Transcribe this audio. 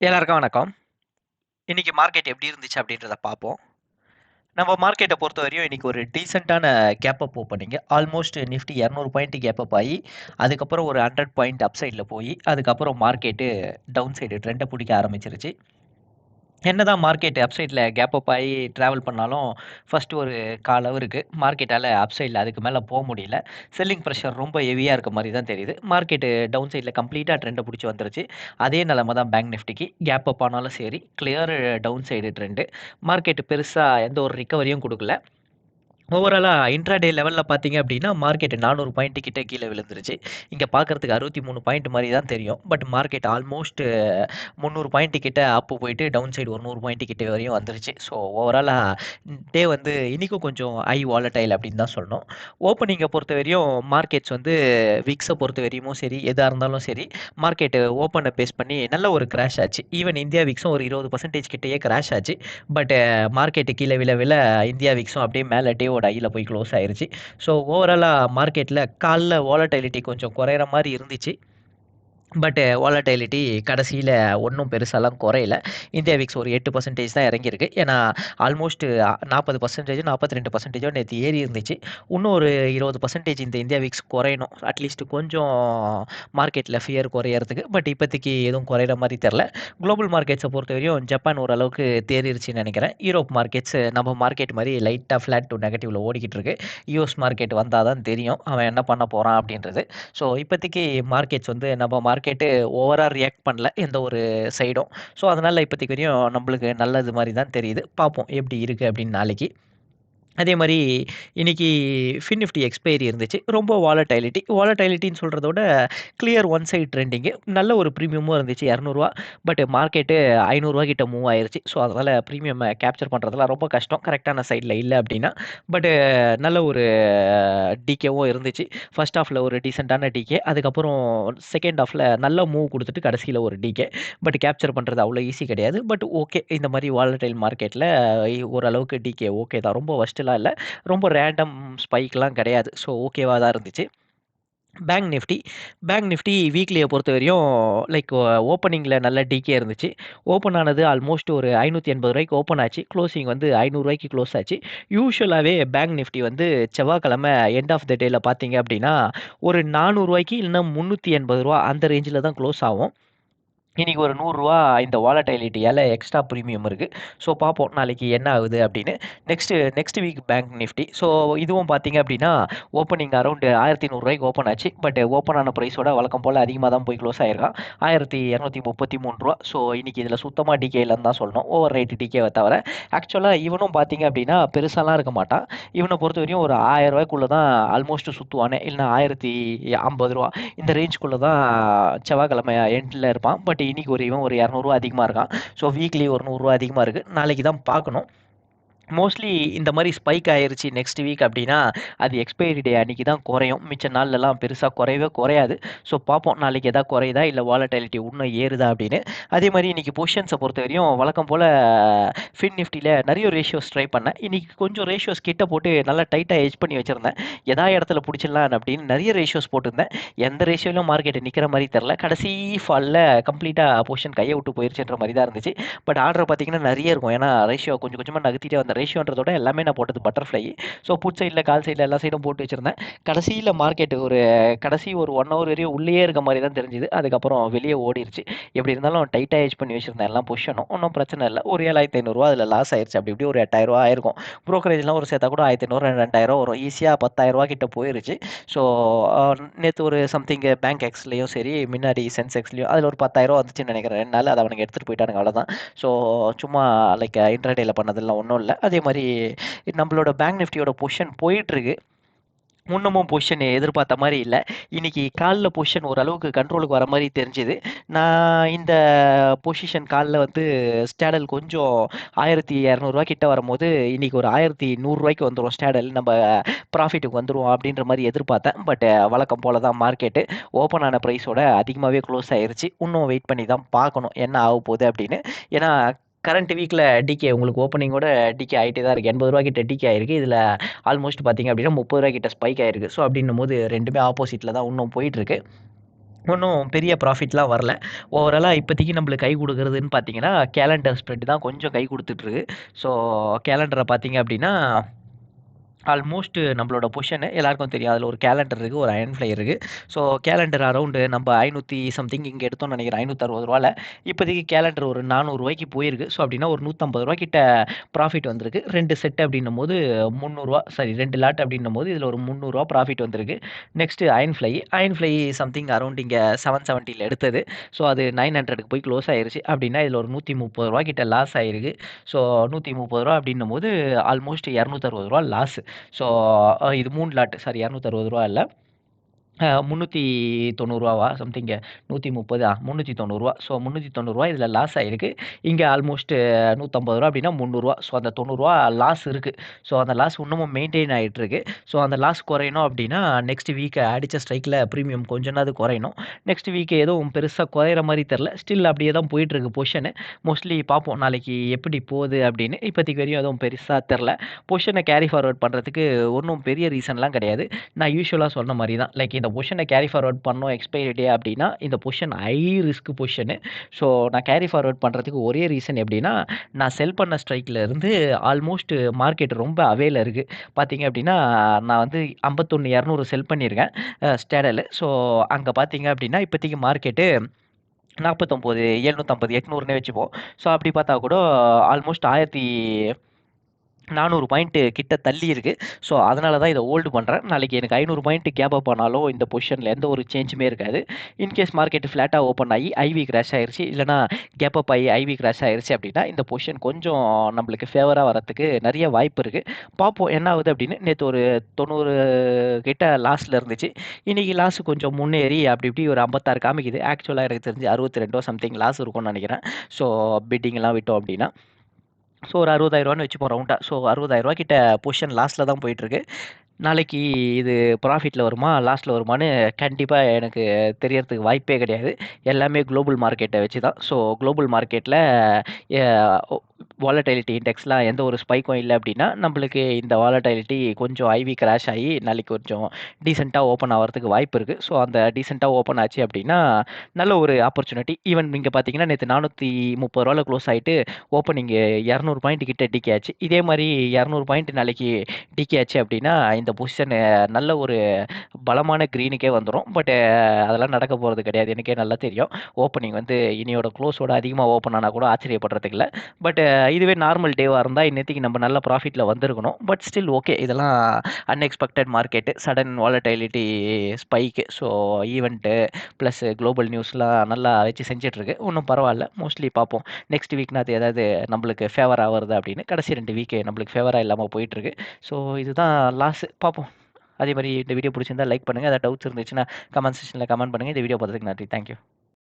எல்லாருக்கும் வணக்கம். இன்றைக்கி மார்க்கெட் எப்படி இருந்துச்சு அப்படின்றத பார்ப்போம். நம்ம மார்க்கெட்ட பொறுத்தவரையும் இன்றைக்கி ஒரு டீசெண்டான gap up ஓப்பனிங்க almost nifty 200 point gap up ஆகி அதுக்கப்புறம் ஒரு 100 பாயிண்ட் அப் சைடில் போய் அதுக்கப்புறம் மார்க்கெட்டு டவுன் சைடு ட்ரெண்டை பிடிக்க ஆரம்பிச்சிருச்சு. என்னதான் மார்க்கெட் அப் கேப் அப் ஆகி டிராவல் பண்ணாலும், ஃபர்ஸ்ட் ஒரு 1/4 ஹவருக்கு மார்க்கெட்டால அப் அதுக்கு மேல போக முடியல. செல்லிங் ப்ரெஷர் ரொம்ப ஹெவியா இருக்க மாதிரி தான் தெரியுது. மார்க்கெட்டு டவுன் சைட்ல கம்ப்ளீட்டா ட்ரெண்டை பிடிச்சி வந்துருச்சு. அதே நிலைமை தான் பேங்க் நிஃப்டிக்கு. கேப் அப் ஆனாலும் சரி, clear down side trend market பெருசா எந்த ஒரு ரிகவரியும் கொடுக்கல ஓவராலாக இன்ட்ராடே லெவலில் பார்த்தீங்க அப்படின்னா, மார்க்கெட் 400 பாயிண்ட் கிட்ட கீழே விழுந்துருச்சு. இங்க பார்க்கறதுக்கு 63 பாயிண்ட் மாதிரி தான் தெரியும். பட் மார்க்கெட் ஆல்மோஸ்ட் 300 பாயிண்ட் கிட்ட அப்பு போயிட்டு டவுன் சைடு ஒரு நூறு பாயிண்ட் கிட்ட வரையும் வந்துருச்சு. ஸோ ஓவராலாக டே வந்து இன்றைக்கும் கொஞ்சம் ஹை வாலட்டைல் அப்படின்னு தான் சொல்லணும். ஓப்பனிங்கை பொறுத்த வரையும் மார்க்கெட்ஸ் வந்து விக்ஸை பொறுத்த பொறுத்தவரையும் சரி, எதாக இருந்தாலும் சரி, மார்க்கெட்டு ஓப்பனை பேஸ் பண்ணி நல்ல ஒரு கிராஷ் ஆச்சு. ஈவன் இந்தியா விக்ஸும் ஒரு இருபது பர்சன்டேஜ் கிட்டேயே கிராஷ் ஆச்சு. பட் மார்க்கெட்டு கீழே விழ விழ இந்தியா விக்ஸும் அப்படியே மேலே டே டேவோட ஐயில் போய் க்ளோஸ் ஆயிருச்சு. ஸோ ஓவராலாக மார்க்கெட்டில் காலில் வாலட்டிலிட்டி கொஞ்சம் குறையிற மாதிரி இருந்துச்சு. பட்டு வாலடைலிட்டி uh, கடைசியில் ஒன்றும் பெருசாலாம் குறையில இந்தியா விக்ஸ் ஒரு எட்டு பர்சன்டேஜ் தான் இறங்கியிருக்கு. ஏன்னா ஆல்மோஸ்ட் நாற்பது பர்சன்டேஜோ நாற்பத்தி ரெண்டு பர்சன்டேஜோ நேற்று ஏறி இருந்துச்சு. இன்னும் ஒரு 20% இந்த இந்தியா விக்ஸ் குறையணும். அட்லீஸ்ட் கொஞ்சம் மார்க்கெட்டில் ஃபியர் குறையறதுக்கு. பட் இப்போதைக்கு எதுவும் குறையிற மாதிரி தெரில குளோபல் மார்க்கெட்ஸ பொறுத்தவரையும் ஜப்பான் ஓரளவுக்கு தேறிடுச்சுன்னு நினைக்கிறேன் யூரோப் மார்க்கெட்ஸ் நம்ம மார்க்கெட் மாதிரி லைட்டாக ஃப்ளாட் டு நெகட்டிவில் ஓடிக்கிட்டு இருக்கு. யூஎஸ் மார்க்கெட் வந்தால் தான் தெரியும். அவன் என்ன பண்ண போகிறான் அப்படின்றது. ஸோ இப்போதைக்கு மார்க்கெட்ஸ் வந்து நம்ம மார்க்கெட் மார்க்கெட்டு ஓவராக ரியாக்ட் பண்ணல. எந்த ஒரு சைடும். ஸோ அதனால் இப்போதைக்கு வரையும் நம்மளுக்கு நல்லது மாதிரி தான் தெரியுது. பார்ப்போம் எப்படி இருக்குது அப்படின்னு நாளைக்கு. அதே மாதிரி இன்றைக்கி ஃபின் நிஃப்டி எக்ஸ்பைரி இருந்துச்சு. ரொம்ப வாலடைலிட்டி. வாலடைலிட்டின்னு சொல்கிறதோட விட கிளியர் ஒன் சைட் ட்ரெண்டிங்கு நல்ல ஒரு ப்ரீமியமும் இருந்துச்சு இரநூறுவா பட் மார்க்கெட்டு ரூ. 500 கிட்ட மூவ் ஆயிருச்சு. ஸோ அதனால் ப்ரீமியம் கேப்சர் பண்ணுறதுலாம் ரொம்ப கஷ்டம். கரெக்டான சைடில் இல்லை அப்படின்னா. பட் நல்ல ஒரு டிகேவும் இருந்துச்சு. ஃபர்ஸ்ட் ஆஃபில் ஒரு டீசெண்டான டிகே. அதுக்கப்புறம் செகண்ட் ஹாஃப்ல நல்ல மூவ் கொடுத்துட்டு கடைசியில் ஒரு டிகே. பட் கேப்சர் பண்ணுறது அவ்வளோ ஈஸி கிடையாது. But okay. இந்த மாதிரி வாலடைல் மார்க்கெட்டில் ஓரளவுக்கு டிகே ஓகே தான். ரொம்ப வொர்ஸ்ட்லாம் இல்லை ரொம்ப ரேண்டம் ஸ்பைக்லாம் கிடையாது. ஸோ ஓகேவாக தான் இருந்துச்சு. பேங்க் நிஃப்டி பேங்க் நிஃப்டி வீக்லிய பொறுத்தவரையும் லைக் ஓப்பனிங்கில் நல்ல டிகே இருந்துச்சு. ஓப்பன் ஆனது ஆல்மோஸ்ட் ஒரு ஐந்நூற்றி எண்பது ரூபாய்க்கு ஓப்பன் ஆச்சு. க்ளோசிங் வந்து ஐநூறுரூவாய்க்கு க்ளோஸ் ஆச்சு. யூஸ்வலாகவே பேங்க் நிஃப்டி வந்து செவ்வாய்க்கிழமை எண்ட் ஆஃப் த டேயில் பார்த்தீங்க அப்படின்னா, ஒரு நானூறுரூவாய்க்கு இல்லைன்னா முந்நூற்றி எண்பது ரூபா அந்த ரேஞ்சில் தான் க்ளோஸ் ஆகும். இன்றைக்கி ஒரு நூறுரூவா இந்த வாலட்டைலிட்டியால் எக்ஸ்ட்ரா ப்ரீமியம் இருக்குது ஸோ பார்ப்போம் நாளைக்கு என்ன ஆகுது அப்படின்னு. Next next week bank nifty. So இதுவும் பார்த்தீங்க அப்படின்னா, ஓப்பனிங் அரௌண்டு ஆயிரத்தி நூறுரூவாய்க்கு ஓப்பன் ஆச்சு. பட் ஓப்பன் ஆன ப்ரைஸோட வழக்கம் போல் அதிகமாக தான் போய் க்ளோஸ் ஆயிருக்கான். ரூ. 1233 ஸோ இன்றைக்கி இதில் சுத்தமாக டிகே இல்லைன்னு தான் சொல்லணும். ஓவர் ரேட்டு டிகேவை தவிர. ஆக்சுவலாக இவனும் பார்த்தீங்க அப்படின்னா, பெருசாலாம் இருக்க மாட்டான். இவனை பொறுத்தவரையும் ஒரு ரூ. 1000 தான் ஆல்மோஸ்ட் சுத்துவானே. இல்லன்னா ரூ. 1050 இந்த ரேஞ்சுக்குள்ளே தான் செவ்வாய்க்கிழமை எண்டில் இருப்பான். பட் இன்னைக்கு ஒரு இவன் ஒரு இரநூறுவா அதிகமாக இருக்கான். ஸோ வீக்லி ஒரு ரூ. 100 அதிகமா இருக்கு. நாளைக்கு தான் பார்க்கணும். மோஸ்ட்லி இந்த மாதிரி ஸ்பைக் ஆயிடுச்சு நெக்ஸ்ட் வீக் அப்படின்னா, அது எக்ஸ்பைரி டே அன்னைக்கு தான் குறையும். மிச்ச நாள்லலாம் பெருசாக குறையவே குறையாது. ஸோ பார்ப்போம் நாளைக்கு எதாவது குறையுதா? இல்லை வாலட்டாலிட்டி இன்னும் ஏறுதா அப்படின்னு. அதே மாதிரி இன்னைக்கு பொறுத்த பொறுத்தவரையும் வழக்கம் போல் ஃபின் நிஃப்டியில் நிறைய ரேஷியோஸ் ட்ரை பண்ணேன். இன்னைக்கு கொஞ்சம் ரேஷியோஸ் கிட்ட போட்டு நல்லா டைட்டாக ஹெச் பண்ணி வச்சிருந்தேன். எதா இடத்துல பிடிச்சிடலாம் அப்படின்னு நிறைய ரேஷியோஸ் போட்டிருந்தேன். எந்த ரேஷியோலையும் மார்க்கெட் நிற்கிற மாதிரி தெரில கடைசி ஃபாலில் கம்ப்ளீட்டாக பொசிஷன் கையை விட்டு போயிருச்சுன்ற மாதிரி தான் இருந்துச்சு. பட் ஆர்டர் பார்த்தீங்கன்னா நிறைய இருக்கும். ஏன்னா ரேஷியோ கொஞ்சம் கொஞ்சமாக நகர்த்திட்டே வந்தேன். ரேஷியோன்றதோட எல்லாமே நான் போட்டது பட்டர்ஃப்ளை. ஸோ புட் சைடில் கால் சைடில் எல்லா சைடும் போட்டு வச்சுருந்தேன் கடைசியில் மார்க்கெட் ஒரு கடைசி ஒரு ஒன் ஹவர் வரையும் உள்ளேயே இருக்க மாதிரி தான் தெரிஞ்சுது அதுக்கப்புறம் வெளியே ஓடிடுச்சு எப்படி இருந்தாலும் டைட்டாக ஹெட்ஜ் பண்ணி வச்சிருந்தேன் எல்லா பொசிஷனும். ஒன்றும் பிரச்சனை இல்லை ஒரு ஏழாயிரத்தி ஐநூறுரூவா அதில் லாஸ் ஆயிடுச்சு அப்படி இப்படி ஒரு எட்டாயிரம் ஆயிருக்கும். ப்ரோக்கரேஜ்லாம் ஒரு சேர்த்தா கூட ஆயிரத்தி ஐநூறு ரெண்டாயிரம் வரும். ஈஸியாக பத்தாயிரரூவா கிட்ட போயிருச்சு. ஸோ நேற்று ஒரு சம்திங் பேங்க் எக்ஸ்லேயும் சரி, முன்னாடி சென்செக்ஸ்லேயும் அதில் ஒரு ரூ. 10000 வந்துச்சுன்னு நெனைக்கிறேன். 2 நாள்ல அத எடுத்துகிட்டு எடுத்துட்டு போயிட்டானுங்க அவ்வளோதான். ஸோ சும்மா லைக் இன்டர்டேயில் பண்ணதெல்லாம் ஒன்றும் இல்லை அதே மாதிரி நம்மளோட பேங்க் நிஃப்டியோட பொசிஷன் போயிட்டுருக்கு. இன்னமும் பொசிஷன் எதிர்பார்த்த மாதிரி இல்லை இன்னைக்கு காலில் பொசிஷன் ஓரளவுக்கு கண்ட்ரோலுக்கு வர மாதிரி தெரிஞ்சுது நான் இந்த பொசிஷன் காலில் வந்து ஸ்டாடல் கொஞ்சம் ஆயிரத்தி இரநூறுவா கிட்ட வரும்போது, இன்னைக்கு ஒரு ரூ. 1100 வந்துரும் ஸ்டாடல். நம்ம ப்ராஃபிட்டுக்கு வந்துருவோம் அப்படின்ற மாதிரி எதிர்பார்த்தேன். பட் வழக்கம் போல தான் மார்க்கெட்டு ஓப்பன் ஆன ப்ரைஸோட அதிகமாகவே க்ளோஸ் ஆயிடுச்சு இன்னும் வெயிட் பண்ணி தான் பார்க்கணும். என்ன ஆகப்போகுது அப்படின்னு. ஏன்னா கரண்ட் வீக்கில் டிகே உங்களுக்கு ஓப்பனிங்கோட டிகே ஆகிட்டே தான் இருக்குது எண்பது 80 கிட்ட டிகே ஆயிருக்கு. இதில் ஆல்மோஸ்ட் பார்த்தீங்க அப்படின்னா முப்பது 30 கிட்ட ஸ்பைக் ஆயிருக்கு. ஸோ அப்படின்னும் போது ரெண்டுமே ஆப்போசிட்டில் தான் இன்னும் போயிட்டுருக்கு. ஒன்றும் பெரிய ப்ராஃபிட்லாம் வரல ஓவராலாக இப்போதைக்கு நம்மளுக்கு கை கொடுக்குறதுன்னு பார்த்தீங்கன்னா கேலண்டர் ஸ்ப்ரெட் தான் கொஞ்சம் கை கொடுத்துட்ருக்கு ஸோ கேலண்டரை பார்த்தீங்க அப்படின்னா ஆல்மோஸ்ட் நம்மளோட பொஷனு எல்லாருக்கும் தெரியும். அதில் ஒரு கேலண்டர் இருக்குது ஒரு அயன் ஃப்ளை இருக்குது ஸோ கேலண்டர் அரௌண்டு நம்ம ஐநூற்றி சம்திங் இங்கே எடுத்தோம்னு நினைக்கிறேன். ஐநூற்றறுபது ரூபாவில் இப்போதைக்கு கேலண்டர் ஒரு நானூறுரூவாய்க்கு போயிருக்கு. ஸோ அப்படின்னா ஒரு நூற்றம்பது ரூபா கிட்ட ப்ராஃபிட் வந்திருக்கு. ரெண்டு செட் அப்படின்னும் போது முந்நூறுரூவா சாரி ரெண்டு லாட் அப்படின்னும் போது இதில் ஒரு முந்நூறுரூவா ப்ராஃபிட் வந்திருக்கு. Next iron fly iron fly something around இங்கே செவன் செவன்ட்டியில் எடுத்தது. ஸோ அது நைன் ஹண்ட்ரடுக்கு போய் க்ளோஸ் ஆயிருச்சு. அப்படின்னா இதில் ஒரு நூற்றி முப்பது ரூபா கிட்ட லாஸ் ஆயிருக்கு. ஸோ நூற்றி முப்பது ரூபா அப்படின்னும் போது ஆல்மோஸ்ட் இரநூத்தறுபது ரூபா லாஸ் ஸோ இது மூணு லாட்டு சாரி இரநூத்தறுபது ரூபா இல்லை முந்நூற்றி தொண்ணூறுரூவாவா சம்திங்கு நூற்றி முப்பதா முந்நூற்றி தொண்ணூறுரூவா ஸோ முந்நூற்றி தொண்ணூறுரூவா இதில் லாஸ் ஆகிருக்கு இங்கே ஆல்மோஸ்ட் நூற்றம்பது ரூபா அப்படின்னா முந்நூறுரூவா ஸோ அந்த தொண்ணூறுரூவா லாஸ் இருக்குது ஸோ அந்த லாஸ் இன்னமும் மெயின்டைன் ஆகிட்டுருக்கு ஸோ அந்த லாஸ் குறையணும் அப்படின்னா நெக்ஸ்ட் வீக் அடித்த ஸ்ட்ரைக்கில் ப்ரீமியம் கொஞ்சனாவது குறையணும். நெக்ஸ்ட் வீக் எதுவும் பெருசாக குறையிற மாதிரி தெரில ஸ்டில் அப்படியே தான் போயிட்டுருக்கு பொசிஷனு மோஸ்ட்லி பார்ப்போம். நாளைக்கு எப்படி போகுது அப்படின்னு. இப்போதைக்கு வரையும் எதுவும் பெருசாக தெரில பொஷனை கேரி ஃபார்வர்ட் பண்ணுறதுக்கு ஒன்றும் பெரிய ரீசன்லாம் கிடையாது. நான் யூஸ்வலாக சொன்ன மாதிரி தான். லைக் இந்த பொஷனை கேரி ஃபார்வர்ட் பண்ணோம் எக்ஸ்பைரி டே அப்படின்னா இந்த பொஷன் ஹை ரிஸ்க் பொஷனு ஸோ நான் கேரி ஃபார்வர்ட் பண்ணுறதுக்கு ஒரே ரீசன் எப்படின்னா நான் செல் பண்ண ஸ்ட்ரைக்கில் ஆல்மோஸ்ட் மார்க்கெட் ரொம்ப அவேல இருக்குது பார்த்தீங்க அப்படின்னா நான் வந்து ஐம்பத்தொன்று இரநூறு செல் பண்ணியிருக்கேன் ஸ்டேடலு ஸோ அங்கே பார்த்தீங்க அப்படின்னா இப்போதைக்கு மார்க்கெட்டு நாற்பத்தொம்போது எழுநூற்றம்பது எட்நூறுனே வச்சுப்போம். ஸோ அப்படி பார்த்தா கூட ஆல்மோஸ்ட் ஆயிரத்தி நானூறு பாயிண்ட்டு கிட்ட தள்ளி இருக்குது ஸோ அதனால தான் இதை ஹோல்டு பண்ணுறேன் நாளைக்கு எனக்கு ஐநூறு பாயிண்ட் கேப் அப் ஆனாலும் இந்த பொசிஷனில் எந்த ஒரு சேஞ்சுமே இருக்காது. இன்கேஸ் மார்க்கெட் ஃப்ளாட்டாக ஓப்பன் ஆகி ஐவி கிராஷ் ஆயிடுச்சு இல்லைனா கேப் அப் ஆகி ஐவி கிராஷ் ஆயிடுச்சு அப்படின்னா இந்த பொசிஷன் கொஞ்சம் நம்மளுக்கு ஃபேவராக வரத்துக்கு நிறைய வாய்ப்பு இருக்குது பார்ப்போம் என்ன ஆகுது அப்படின்னு. நேற்று ஒரு தொண்ணூறு கிட்ட லாஸ்ட்டில் இருந்துச்சு. இன்றைக்கி லாஸ் கொஞ்சம் முன்னேறி அப்படி இப்படி ஒரு ஐம்பத்தாறு காமிக்குது. ஆக்சுவலாக எனக்கு தெரிஞ்சு அறுபத்தி ரெண்டோ சம்திங் லாஸ் இருக்கும்னு நினைக்கிறேன். ஸோ பிட்டிங்லாம் விட்டோம் அப்படின்னா. ஸோ ஒரு அறுபதாயிரரூவான்னு வச்சுப்போம் ரவுண்டாக ஸோ அறுபதாயிரரூவா கிட்ட பொசிஷன் லாஸ்ட்டில் தான் போயிட்டுருக்கு. நாளைக்கு இது ப்ராஃபிட்டில் வருமா லாஸ்ட்டில் வருமான்னு கண்டிப்பாக எனக்கு தெரியறதுக்கு வாய்ப்பே கிடையாது. எல்லாமே குளோபல் மார்க்கெட்டை வச்சு தான் ஸோ குளோபல் மார்க்கெட்டில் வாலடைலிட்டி இண்டெக்ஸில் எந்த ஒரு ஸ்பைக்கும் இல்லை அப்படின்னா நம்மளுக்கு இந்த வாலடைலிட்டி கொஞ்சம் ஐவி கிராஷ் ஆகி நாளைக்கு கொஞ்சம் டீசெண்டாக ஓப்பன் ஆகிறதுக்கு வாய்ப்பு இருக்குது ஸோ அந்த டீசெண்டாக ஓப்பன் ஆச்சு அப்படின்னா நல்ல ஒரு ஆப்பர்ச்சுனிட்டி ஈவன் நீங்கள் பார்த்தீங்கன்னா நேற்று நானூற்றி முப்பது ரூபாவில் க்ளோஸ் ஆகிட்டு ஓப்பனிங் இரநூறு பாயிண்ட் கிட்ட டிகே ஆச்சு. இதே மாதிரி இரநூறு பாயிண்ட் நாளைக்கு டிகே ஆச்சு அப்படின்னா இந்த பொசிஷன் நல்ல ஒரு பலமான க்ரீனுக்கே வந்துடும் பட் அதெல்லாம் நடக்க போகிறது கிடையாது. எனக்கே நல்லா தெரியும். ஓப்பனிங் வந்து இனியோட க்ளோஸோட அதிகமாக ஓப்பன் ஆனால் கூட ஆச்சரியப்படுறதுக்கு இல்லை. பட் இதுவே நார்மல் டேவாக இருந்தால் இன்னத்துக்கு நம்ம நல்ல ப்ராஃபிட்டில் வந்திருக்கணும். பட் ஸ்டில் ஓகே இதெல்லாம் unexpected market sudden volatility spike so event plus global நியூஸ்லாம் நல்லா வச்சு செஞ்சிட்ருக்கு. ஒன்றும் பரவாயில்ல மோஸ்ட்லி பார்ப்போம். நெக்ஸ்ட் வீக்னா அது ஏதாவது நம்மளுக்கு ஃபேவராக ஆகுறது அப்படின்னு கடைசி ரெண்டு வீக்கு நம்மளுக்கு ஃபேவராக இல்லாமல் போயிட்டுருக்கு ஸோ இதுதான் லாஸு பார்ப்போம். அதே மாதிரி இந்த வீடியோ பிடிச்சிருந்தா லைக் பண்ணுங்கள் ஏதாவது டவுட்ஸ் இருந்துச்சுன்னா கமெண்ட் செக்ஷனில் கமெண்ட் பண்ணுங்கள் இந்த வீடியோ பார்த்ததுக்கு நன்றி. தேங்க்யூ